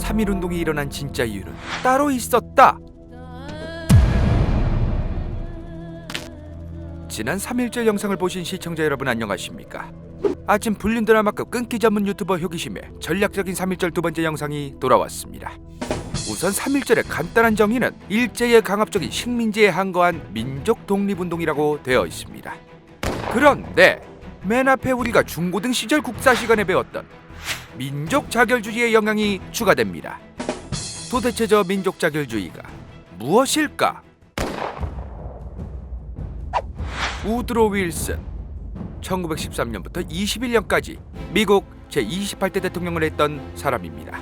3.1운동이 일어난 진짜 이유는 따로 있었다. 지난 3.1절 영상을 보신 시청자 여러분 안녕하십니까? 아침 불륜 드라마급 끊기 전문 유튜버 효기심의 전략적인 3.1절 두 번째 영상이 돌아왔습니다. 우선 3.1절의 간단한 정의는 일제의 강압적인 식민지에 항거한 민족 독립운동이라고 되어 있습니다. 그런데 맨 앞에 우리가 중고등 시절 국사 시간에 배웠던 민족 자결주의의 영향이 추가됩니다. 도대체 저 민족 자결주의가 무엇일까? 우드로 윌슨 1913년부터 21년까지 미국 제28대 대통령을 했던 사람입니다.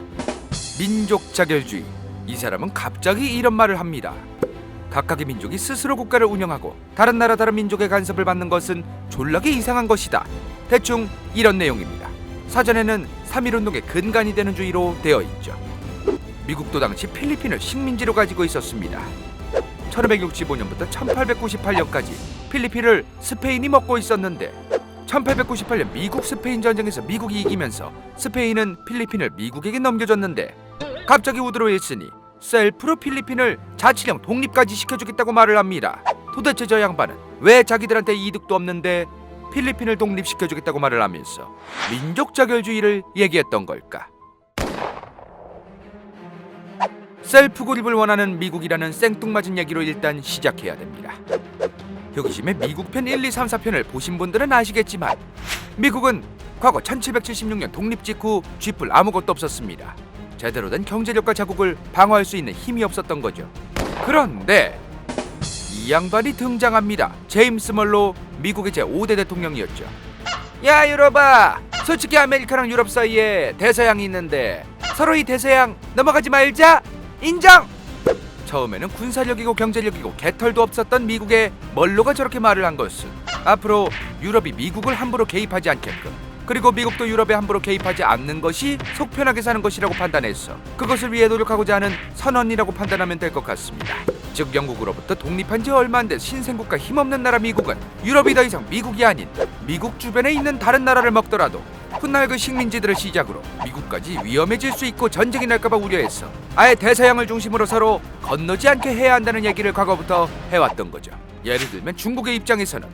민족 자결주의. 이 사람은 갑자기 이런 말을 합니다. 각각의 민족이 스스로 국가를 운영하고 다른 나라 다른 민족의 간섭을 받는 것은 졸라게 이상한 것이다. 대충 이런 내용입니다. 사전에는 3.1운동의 근간이 되는 주의로 되어 있죠. 미국도 당시 필리핀을 식민지로 가지고 있었습니다. 1565년부터 1898년까지 필리핀을 스페인이 먹고 있었는데 1898년 미국 스페인 전쟁에서 미국이 이기면서 스페인은 필리핀을 미국에게 넘겨줬는데 갑자기 우드로 윌슨이 셀프로 필리핀을 자치령 독립까지 시켜주겠다고 말을 합니다. 도대체 저 양반은 왜 자기들한테 이득도 없는데 필리핀을 독립시켜주겠다고 말을 하면서 민족 자결주의를 얘기했던 걸까? 셀프 고립을 원하는 미국이라는 생뚱맞은 얘기로 일단 시작해야 됩니다. 효기심의 미국 편 1, 2, 3, 4편을 보신 분들은 아시겠지만 미국은 과거 1776년 독립 직후 쥐뿔 아무것도 없었습니다. 제대로 된 경제력과 자국을 방어할 수 있는 힘이 없었던 거죠. 그런데 이 양반이 등장합니다. 제임스 멀로 미국의 제5대 대통령이었죠. 야 유럽아 솔직히 아메리카랑 유럽 사이에 대서양이 있는데 서로 이 대서양 넘어가지 말자 인정 처음에는 군사력이고 경제력이고 개털도 없었던 미국의 멀로가 저렇게 말을 한 것은 앞으로 유럽이 미국을 함부로 개입하지 않게끔 그리고 미국도 유럽에 함부로 개입하지 않는 것이 속 편하게 사는 것이라고 판단했어 그것을 위해 노력하고자 하는 선언이라고 판단하면 될 것 같습니다 즉 영국으로부터 독립한 지 얼마 안 된 신생국가 힘없는 나라 미국은 유럽이 더 이상 미국이 아닌 미국 주변에 있는 다른 나라를 먹더라도 훗날 그 식민지들을 시작으로 미국까지 위험해질 수 있고 전쟁이 날까봐 우려했어 아예 대서양을 중심으로 서로 건너지 않게 해야 한다는 얘기를 과거부터 해왔던 거죠. 예를 들면 중국의 입장에서는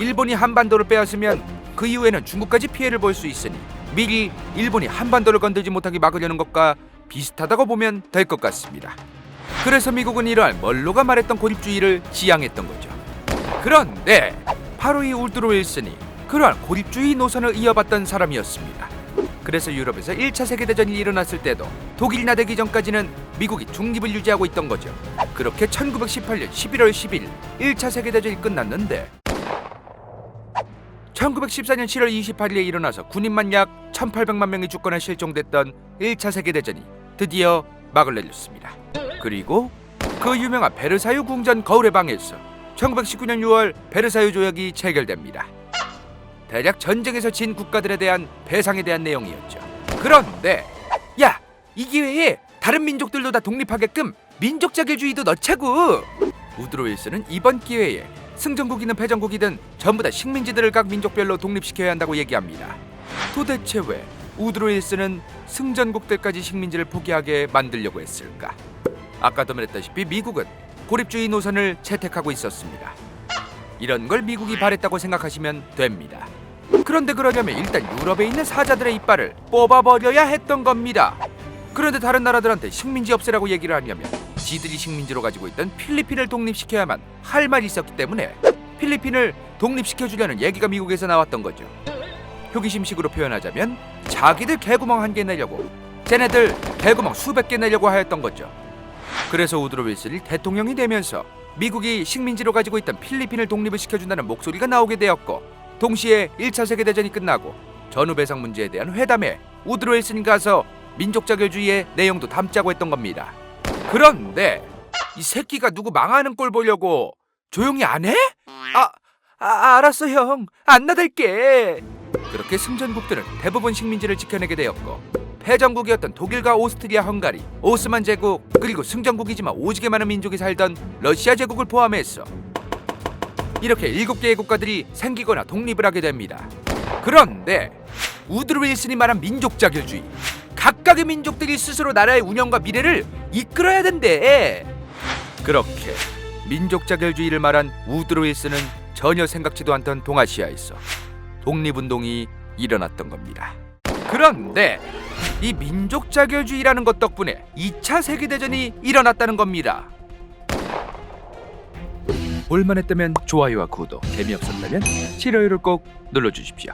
일본이 한반도를 빼앗으면 그 이후에는 중국까지 피해를 볼 수 있으니 미리 일본이 한반도를 건들지 못하게 막으려는 것과 비슷하다고 보면 될 것 같습니다 그래서 미국은 이러한 멀로가 말했던 고립주의를 지향했던 거죠. 그런데 바로 이 울드로 윌슨이 그러한 고립주의 노선을 이어봤던 사람이었습니다. 그래서 유럽에서 1차 세계대전이 일어났을 때도 독일이 나되기 전까지는 미국이 중립을 유지하고 있던 거죠. 그렇게 1918년 11월 10일 1차 세계대전이 끝났는데 1914년 7월 28일에 일어나서 군인만 약 1800만 명이 죽거나 실종됐던 1차 세계대전이 드디어 막을 내렸습니다. 그리고 그 유명한 베르사유 궁전 거울의 방에서 1919년 6월 베르사유 조약이 체결됩니다. 대략 전쟁에서 진 국가들에 대한 배상에 대한 내용이었죠. 그런데 야, 이 기회에 다른 민족들도 다 독립하게끔 민족 자결주의도 넣자고. 우드로 윌슨은 이번 기회에 승전국이든 패전국이든 전부 다 식민지들을 각 민족별로 독립시켜야 한다고 얘기합니다. 도대체 왜 우드로 윌슨은 승전국들까지 식민지를 포기하게 만들려고 했을까? 아까도 말했다시피 미국은 고립주의 노선을 채택하고 있었습니다. 이런 걸 미국이 바랬다고 생각하시면 됩니다. 그런데 그러려면 일단 유럽에 있는 사자들의 이빨을 뽑아버려야 했던 겁니다. 그런데 다른 나라들한테 식민지 없애라고 얘기를 하려면 지들이 식민지로 가지고 있던 필리핀을 독립시켜야만 할 말이 있었기 때문에 필리핀을 독립시켜주려는 얘기가 미국에서 나왔던 거죠. 효기심식으로 표현하자면 자기들 개구멍 한 개 내려고 쟤네들 개구멍 수백 개 내려고 하였던 거죠. 그래서 우드로 윌슨이 대통령이 되면서 미국이 식민지로 가지고 있던 필리핀을 독립을 시켜준다는 목소리가 나오게 되었고 동시에 1차 세계대전이 끝나고 전후 배상 문제에 대한 회담에 우드로 윌슨이 가서 민족 자결주의의 내용도 담자고 했던 겁니다. 그런데 이 새끼가 누구 망하는 꼴 보려고 조용히 안 해? 아, 아 알았어 형. 안 나댈게. 그렇게 승전국들은 대부분 식민지를 지켜내게 되었고 패전국이었던 독일과 오스트리아, 헝가리, 오스만 제국 그리고 승전국이지만 오지게 많은 민족이 살던 러시아 제국을 포함해서 이렇게 일곱 개의 국가들이 생기거나 독립을 하게 됩니다. 그런데 우드로 윌슨이 말한 민족 자결주의 각각의 민족들이 스스로 나라의 운영과 미래를 이끌어야 된대. 그렇게 민족 자결주의를 말한 우드로 힐스는 전혀 생각지도 않던 동아시아에서 독립운동이 일어났던 겁니다. 그런데 이 민족 자결주의라는 것 덕분에 2차 세계 대전이 일어났다는 겁니다. 볼만했다면 좋아요와 구독, 재미없었다면 싫어요를 꼭 눌러 주십시오.